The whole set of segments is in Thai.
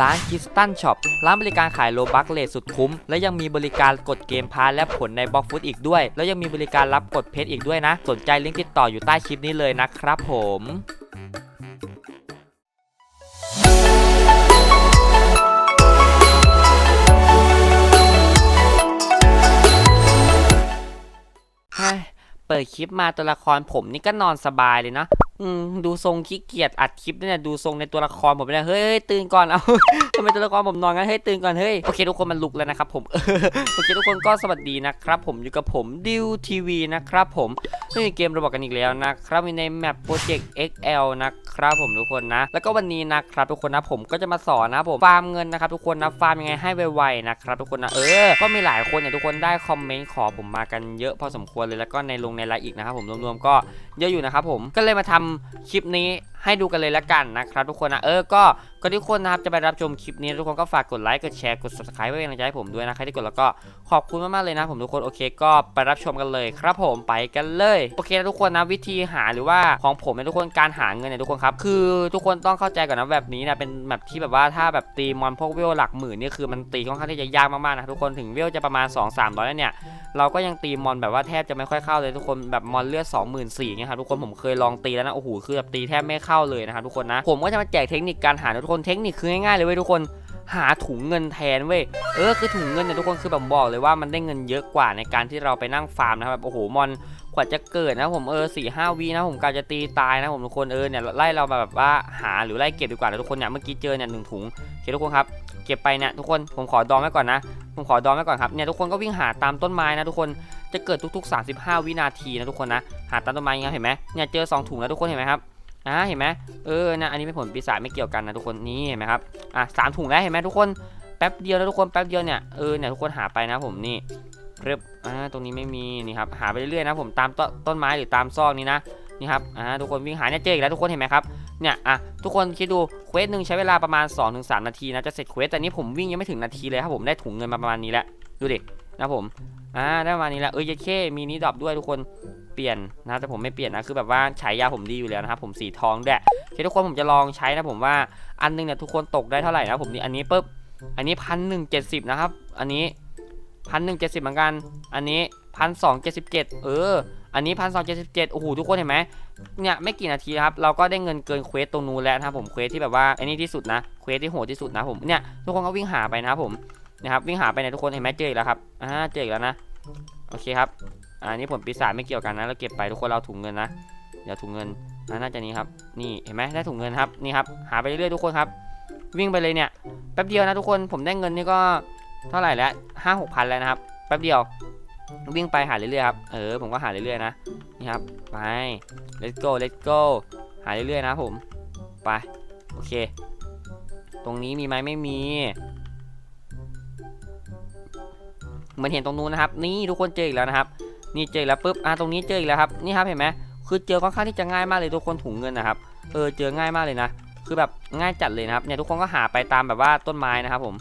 ร้านคิสตันช็อปร้านบริการขายโลบักเลทสุดคุ้ม และยังมีบริการกดเกมพาร์และผลในบล็อกฟุตอีกด้วย แล้วยังมีบริการรับกดเพชรอีกด้วยนะ สนใจลิงก์ติดต่ออยู่ใต้คลิปนี้เลยนะครับผมเปิดคลิปมาตัวละครผมนี่ก็นอนสบายเลยเนาะ อืมดูทรงขี้เกียจอัดคลิปเนี่ยดูทรงในตัวละครผมเนี่ยเฮ้ยตื่นก่อนเอาทำไมตัวละครผมนอนงั้นเฮ้ยตื่นก่อนเฮ้ยโอเคทุกคนมันลุกแล้วนะครับผมโอเคทุกคนก็สวัสดีนะครับ ผมอยู่กับผมดิวทีวีนะครับผมเล่เกมระบอกกันอีกแล้วนะครับในแมปโปรเจกต์ XL นะครับผมทุกคนนะ แล้วก็วันนี้นะครับทุกคนนะผมก็จะมาสอนนะผมฟาร์มเงินนะครับทุกคนนะฟาร์มยังไงให้ไวๆนะครับทุกคนนะเออก็มีหลายคนเนี่ยทุกคนได้คอมเมนต์ขอผมมากันเยอะพอสมควรเลยแล้วก็ในลงในไลน์อีกนะครับผมรวมๆก็เยอะอยู่นะครับผมก็เลยมาทำคลิปนี้ ให้ดูกันเลยละกันนะครับทุกคนนะเออก็ก็ทุกคนนะครับจะไปรับชมคลิปนี้ทุกคนก็ฝากกดไลค์กดแชร์กด subscribe ไว้เป็นกำลังใจให้ผมด้วยนะใครที่กดแล้วก็ขอบคุณมากๆเลยนะผมทุกคนโอเค ก็ไปรับชมกันเลยครับผมไปกันเลยโอเคนะทุกคนนะวิธีหาหรือว่าของผมเนี่ยทุกคนการหาเงินเนี่ยทุกคนครับคือทุกคนต้องเข้าใจก่อนนะแบบนี้นะเป็นแบบที่แบบว่าถ้าแบบตีมอนพวกเวลหลักหมื่นนี่คือมันตีค่อนข้างที่จะยากมากๆนะทุกคนถึงเวลจะประมาณ 2 3 0 0แล้วเนี่ยเราก็ยังตีมอนแบบว่าแทบจะไม่ค่อยเข้าเลยทุกคนแบบมอนเลือด2 4 0 0 0เนี่ยครับทุกคนผมเคยลองตีแล้วนะโอ้โหคือแบบตีแทบไม่เข้าเลยนะครับทุกคนนะ ผมก็จะมาแจกเทคนิคการหาทุกคนเทคนิคคือง่ายๆเลยเว้ยทุกคนหาถุงเงินแทนเว้ย เออคือถุงเงินเนี่ยทุกคนคือแบบบอกเลยว่ามันได้เงินเยอะกว่าในการที่เราไปนั่งฟาร์มนะครับแบบโอ้โหมอนกว่าจะเกิดนะผมเออสี่ห้าวีนะผมกาจะตีตายนะผมทุกคนเออเนี่ยไล่เราแบบว่าหาหรือไล่เก็บดีกว่านะทุกคนเนี่ยเมื่อกี้เจอเนี่ยหนึ่งถุงโอเคทุกคนครับเก็บไปเนี่ยทุกคนผมขอดองไว้ก่อนนะผมขอดองไว้ก่อนครับเนี่ยทุกคนก็วิ่งหาตามต้นไม้นะทุกคนจะเกิดทุกๆ 35 วินาทีนะทุกคนนะหาตามต้นไม้างเงี้ยเห็นไหมเนี่ยเจอ2ถุงแล้วทุกคนเห็นไหมครับ อ่าเห็นไหมเออนะอันนี้เป็นผลปีศาจไม่เกี่ยวกันนะทุกคนนี่เห็นไหมครับอะสามถุงแล้วเห็นไหมทุกคนแป๊บเดียวนะทุกคนแป๊บเดียวเนี่ยเออเนี่ยทุกคนหาไปนะผมนี่เรียบอ่าตรงนี้ไม่มีนี่ครับหาไปเรื่อยๆนะผมตามต้นต้นไม้หรือตามซอกนี้นะนี่ครับอ่าทุกคนวิ่งหาเนี่ยเจออีกแล้วทุกคนเห็นไหมครับเนี่ยอะทุกคนคิดดูเควสหนึ่งใช้เวลาประมาณ 2-3 นาทีนะจะเสร็จเควสแต่นี้ผมวิ่งยังไม่ถึงนาทีเลยครับผมได้ถุงเงินมาประมาณนี้แล้วดูดิ นะผม อ่าได้ประมาณนี้แล้วเออเยดเคมีนี้ดรอปด้วยทุกคนเปลี่ยนนะแต่ผมไม่เปลี่ยนนะคือแบบว่าฉายาผมดีอยู่แล้วนะครับผมสีทองแด้วยโอเคทุกคนผมจะลองใช้นะผมว่าอันหนึงเนี่ยทุกคนตกได้เท่าไหร่นะผมนี่อันนี้ปุ๊บอันนี้พันหนึ่งเจ็ดสิบนะครับ อันนี้พันหนึ่งเจ็ดสิบเหมือนกัน อันนี้พันสองเจ็ดสิบเจ็ดเออ อันนี้พันสองเจ็ดสิบเจ็ดโอ้โหทุกคนเห็นไหมเนี่ยไม่กี่นาทีครับเราก็ได้เงินเกินเควสตรงนู้นแล้วนะครับผมเควสที่แบบว่าอ้นี่ที่สุดนะเควสที่โหดที่สุดนะผมเนี่ยทุกคนก็วิ่งหาไปนะครับผม นะครับวิ่งหาไปเนี่ยทุกคนเห็นไหมเจออีกแล้วครับอ่าเจออีกแล้วนะโอเคครับอันนี้ผลปีศาจไม่เกี่ยวกันนะเราเก็บไปทุกคนเราถุงเงินนะเดี๋ยวถุงเงินน่าจะนี้ครับนี่เห็นไหมได้ถุงเงินครับนี่ครับหาไปเรื่อยๆทุกคนครับ วิ่งไปเลยเนี่ยแป๊บเดียวนะทุกคนผมได้เงินนี่ก็เท่าไหร่แล้วห้าหกพันแล้วนะครับแป๊บเดียววิ่งไปหาเรื่อยๆครับเออผมก็หาเรื่อยๆนะนี่ครับไป let's go let's go หาเรื่อยๆนะผมไปโอเค ตรงนี้มีไหมไม่มี เหมือนเห็นตรงนู้นนะครับ นี่ทุกคนเจออีกแล้วนะครับ นี่เจออกแล้วปุ๊บ อ่าตรงนี้เจออีกแล้วครับ นี่ครับเห็นไหมคือเจอค่อนข้างที่จะง่ายมากเลยทุกคนถุงเงินนะครับ เออ เจอง่ายมากเลยนะ คือแบบง่ายจัดเลยนะครับ เนี่ยทุกคนก็หาไปตามแบบว่าต้นไม้นะครับผม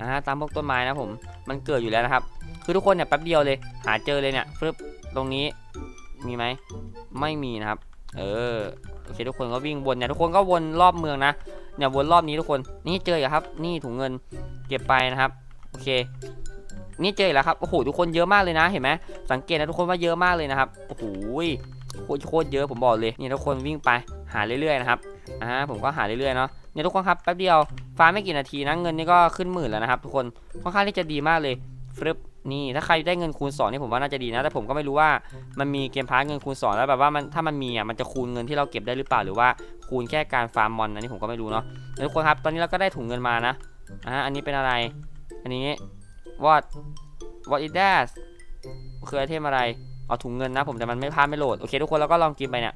อ่า ตามพวกต้นไม้นะผม มันเกิดอยู่แล้วนะครับ คือทุกคนเนี่ยแป๊บเดียวเลย หาเจอเลยเนี่ยฟึบตรงนี้ มีไหม ไม่มีนะครับ เออ โอเคทุกคนก็วิ่งวนเนี่ยทุกคนก็วนรอบเมืองนะ เนี่ยวนรอบนี้ทุกคน นี่เจออีกครับ นี่ถุงเงิน เก็บไปนะครับ โอเค นี่เจอแล้วครับโอ้โหทุกคนเยอะมากเลยนะเห็นไหมสังเกตนะทุกคนว่าเยอะมากเลยนะครับโอ้โหโคตรโคตรเยอะผมบอกเลยนี่ทุกคนวิ่งไปหาเรื่อยๆนะครับอ่าผมก็หาเรื่อยๆเนาะเนี่ยทุกคนครับแป๊บเดียวฟ้าไม่กี่นาทีนะเงินนี่ก็ขึ้นหมื่นแล้วนะครับ ทุกคนค่อนข้างที่จะดีมากเลยฟึบนี่ถ้าใครได้เงินคูณ2นี่ผมว่าน่าจะดีนะ แต่ผมก็ไม่รู้ว่ามันมีเกมพาร์เงินคูณ 2 แล้วแบบว่ามันถ้ามันมีอะมันจะคูณเงินที่เราเก็บได้หรือเปล่าหรือว่าคูณแค่การฟาร์มมอนอันนี้ผมก็ไม่รู้เนาะทุกคนครับตอนนี้เราก็ได้ถุงเงินมานะอ่าอันนี้เป็นอะไร อันนี้ what what is that คือไอเทมอะไร เอาถุงเงินนะผมแต่มันไม่พาไม่โหลด โอเคทุกคนเราก็ลองกินไปเนี่ย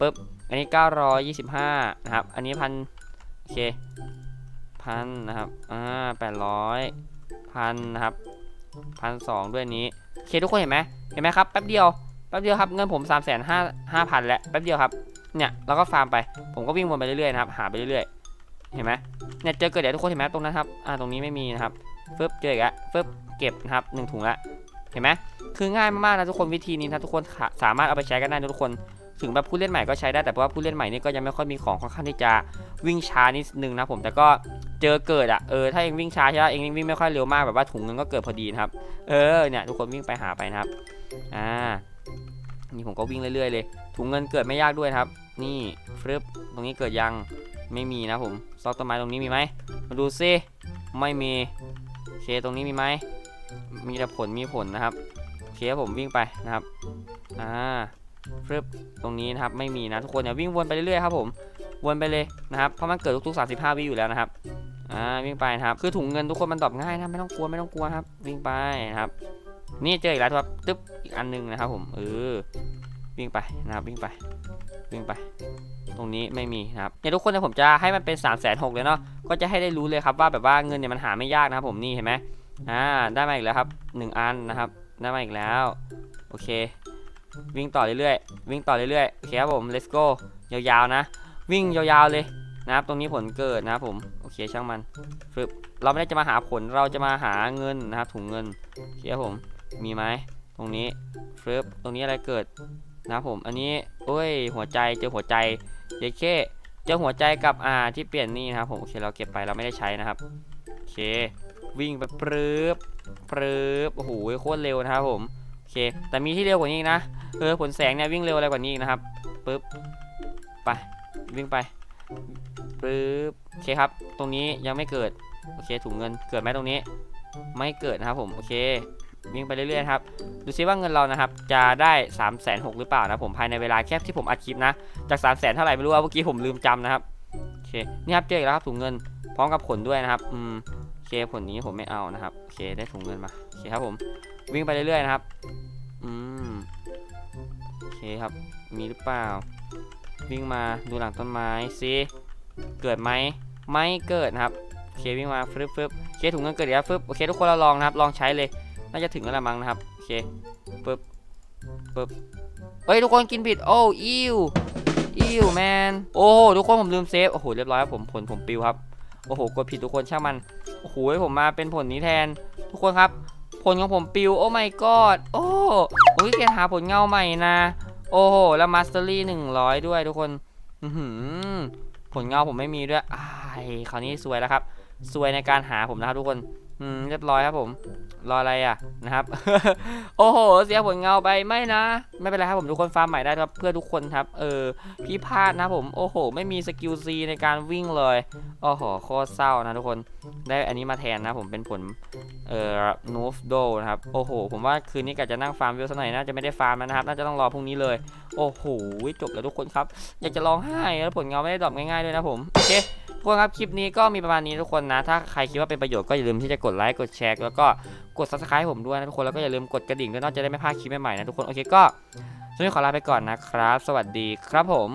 ปึ๊บ อันนี้ 925 นะครับ อันนี้พันโอเคพันนะครับ อ่า800พันนะครับพันสองด้วยนี้ โอเคทุกคนเห็นไหมเห็นไหมครับ แป๊บเดียว แป๊บเดียวครับ เงินผม3ามแสนห้าห้าพันแล้ว แป๊บเดียวครับ เนี่ยเราก็ฟาร์มไป ผมก็วิ่งวนไปเรื่อยๆนะครับ หาไปเรื่อยๆ เห็นไหมเนี่ยเจอเกิดเดี๋ยวทุกคนเห็นไหมตรงนั้นครับ อ่า ตรงนี้ไม่มีนะครับ ฟึบเจออีกแล้วฟึบเก็บนะครับหนึ่งถุงละเห็นไหมคือง่ายมากๆนะทุกคนวิธีนี้นะทุกคนสามารถเอาไปใช้กันได้นะทุกคน ถึงแบบผู้เล่นใหม่ก็ใช้ได้แต่เพราะว่าผู้เล่นใหม่นี่ก็ยังไม่ค่อยมีของค่อนข้างที่จะวิ่งช้านิดนึงนะผมแต่ก็เจอเกิดอะเออถ้าเองวิ่งช้าใช่ไหมเองวิ่งไม่ค่อยเร็วมากแบบว่าถุงเงินก็เกิดพอดีนะครับเออเนี่ยทุกคนวิ่งไปหาไปนะครับอ่านี่ผมก็วิ่งเรื่อยๆเลย ถุงเงินเกิดไม่ยากด้วยครับ นี่ฟึบตรงนี้เกิดยังไม่มีนะผมซอกต้นไม้ตรงนี้มีไหมมาดูซิไม่มี เคตรงนี้มีไหมมีแต่ผลมีผลนะครับโอเคผมวิ่งไปนะครับอ่าฟึบตรงนี้นะครับไม่มีนะทุกคนเนี่ยวิ่งวนไปเรื่อยๆครับผมวนไปเลยนะครับเพราะมันเกิดทุกๆ 35 วิอยู่แล้วนะครับอ่าวิ่งไปนะครับคือถุงเงินทุกคนมันดรอปง่ายนะไม่ต้องกลัวไม่ต้องกลัวครับ วิ่งไปนะครับนี่เจออีกแล้วครับตึ๊บอีกอันหนึงนะครับผมเออ วิ่งไปนะครับวิ่งไปวิ่งไป ตรงนี้ไม่มีนะครับเนี่ยทุกคนเนี่ยผมจะให้มันเป็น3ามแสนหกเลยเนาะก็จะให้ได้รู้เลยครับว่าแบบว่าเงินเนี่ยมันหาไม่ยากนะครับผมนี่เห็นไหมอ่าได้มาอีกแล้วครับหนึ่งอันนะครับได้มาอีกแล้วโอเค วิ่งต่อเรื่อยๆวิ่งต่อเรื่อยๆโอเคครับผม let's go ยาวๆนะ วิ่งยาวๆเลยนะครับตรงนี้ผลเกิดนะครับผมโอเคช่างมันฟึบเราไม่ได้จะมาหาผลเราจะมาหาเงินนะครับถุงเงินโอเคครับผมมีไหมตรงนี้ฟึบตรงนี้อะไรเกิด นะผมอันนี้โอ้ยหัวใจเจอหัวใจเยเคเจอหัวใจกับอ่าที่เปลี่ยนนี่นะครับผมโอเคเราเก็บไปเราไม่ได้ใช้นะครับโอเควิ่งไปปรื๊บปรื๊บโอ้โหโคตรเร็วนะครับผมโอเค แต่มีที่เร็วกว่านี้นะเออผลแสงเนี่ยวิ่งเร็วอะไรกว่านี้อีกนะครับปึ๊บไปวิ่งไปปึ๊บโอเคครับ ตรงนี้ยังไม่เกิดโอเคถุงเงินเกิดไหมตรงนี้ ไม่เกิดนะครับผมโอเค วิ่งไปเรื่อยๆครับดูซิว่าเงินเรานะครับจะได้3ามแสนหหรือเปล่านะผมภายในเวลาแค่ที่ผมอัดคลิปนะจาก3ามแสนเท่าไหร่ไม่รู้ว่าเมื่อกี้ผมลืมจำนะครับโอเคนี่ครับเจออีกแล้วครับถุงเงินพร้อมกับผลด้วยนะครับอืมโอเคผลนี้ผมไม่เอานะครับโอเคได้ถุงเงินมาโอเคครับผมวิ่งไปเรื่อยๆนะครับอืมโอเคครับมีหรือเปล่า วิ่งมาดูหลังต้นไม้ซิเกิดไหมไม่เกิดนะครับโอเควิ่งมาฟึบฟึบโอเคถุงเงินเกิดแล้วฟึบโอเคทุกคนเราลองนะครับลองใช้เลย น่าจะถึงแล้วละมั้งนะครับโอเคปึ๊บปึ๊บเฮ้ยทุกคนกินผิดโอ้อิวอิวแมนโอ้โหทุกคนผมลืมเซฟโอ้โหเรียบร้อยครับผมผลผมปิวครับโอ้โหกดผิดทุกคนช่างมันโอ้โหผมมาเป็นผลนี้แทน ทุกคนครับ ผลของผมปิวโอ้ my god โอ้โอ้ยเกหาผลเงาใหม่นะ โอ้โหแล้วมาสเตอรี่หนึ่งร้อยด้วยทุกคนหือผลเงาผมไม่มีด้วยอ้ายคราวนี้สวยแล้วครับสวยในการหาผมนะครับทุกคน อืมเรียบร้อยครับผม รออะไรอะนะครับ โอ้โห เสียผลเงาไปไม่นะ ไม่เป็นไรครับผมทุกคนฟาร์มใหม่ได้ครับเพื่อทุกคนครับ เออพี่พลาดนะผมโอ้โห ไม่มีสกิลซีในการวิ่งเลยโอ้โหโคตรเศร้านะทุกคนได้อันนี้มาแทนนะผมเป็นผลเอ่อนูฟโดนะครับโอ้โห ผมว่าคืนนี้กะจะนั่งฟาร์มวิวสักหน่อยน่าจะไม่ได้ฟาร์มแล้วนะครับ น่าจะต้องรอพรุ่งนี้เลย โอ้โหจบแล้วทุกคนครับ อยากจะร้องไห้แล้วผลเงาไม่ได้ดรอปง่ายๆด้วยนะผมโอเค ทุกคนครับคลิปนี้ก็มีประมาณนี้ทุกคนนะ ถ้าใครคิดว่าเป็นประโยชน์ก็อย่าลืมที่จะกดไลค์กดแชร์แล้วก็กด subscribe ให้ผมด้วยนะทุกคนแล้วก็อย่าลืมกดกระดิ่งด้วยนอกจะได้ไม่พลาดคลิปใหม่ๆนะทุกคนโอเคก็ช่วงนี้ขอลาไปก่อนนะครับ สวัสดีครับผม